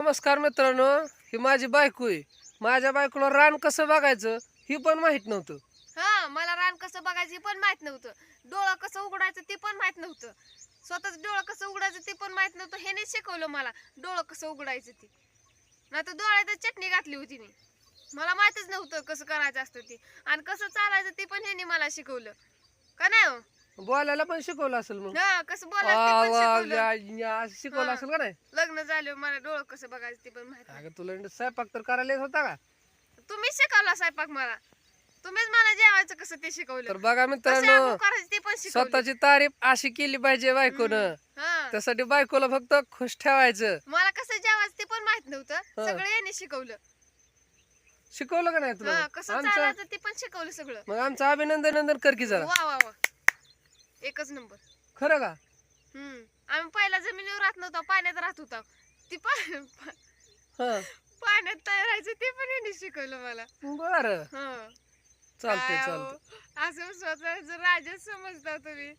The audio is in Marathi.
नमस्कार मित्रांनो ही माझी बायको आहे. माझ्या बायकोला रान कसं बघायचं ही पण माहीत नव्हतं. हा मला रान कसं बघायचं हे पण माहीत नव्हतं. डोळं कसं उघडायचं ते पण माहीत नव्हतं. स्वतःच डोळं कसं उघडायचं ते पण माहीत नव्हतं. ह्याने शिकवलं मला डोळं कसं उघडायचं ते. नाही तर डोळ्यात चटणी घातली होती मी. मला माहितच नव्हतं कसं करायचं असतं ते. आणि कसं चालायचं ते पण ह्याने मला शिकवलं. का नाही हो? बोलायला पण शिकवलं असेल मग. हा कसं बोलायचं आ, ते पण वा, शिकवलं. असेल का नाही? लग्न झालं मला डोळं कसं बघायचं ते पण माहीत. अगं तुला स्वयंपाक तर करायला येत होता का? तुम्हीच शिकवला स्वयंपाक मला. तुम्हीच मला जेवायचं कसं ते तर शिकवलं बघा कसं मित्रांनो आंघोळ करायचं ते पण शिकवलं. स्वतःची तारीफ अशी केली पाहिजे बायकोनं. हा. त्यासाठी बायकोला फक्त खुश ठेवायचं. मला कसं जेवायचं ते पण माहीत नव्हतं. हा. सगळं यांनी शिकवलं. शिकवलं का नाही तुला? कसं आमचं चालायचं ते पण शिकवलं सगळं. मग आमचं अभिनंदन नंदन कर की जरा. वा वा वा. एकच नंबर. खरं का? हम्म. आम्ही पहिला जमिनीवर राहत नव्हतो पाण्यात राहत होतो. ती पा- पा- हा. पाण्यात तयारायचं ते पण यांनी शिकवलं मला. बर. हा. चालतंय काय चालतंय. अहो, असं स्वतःच राजा समजता तुम्ही.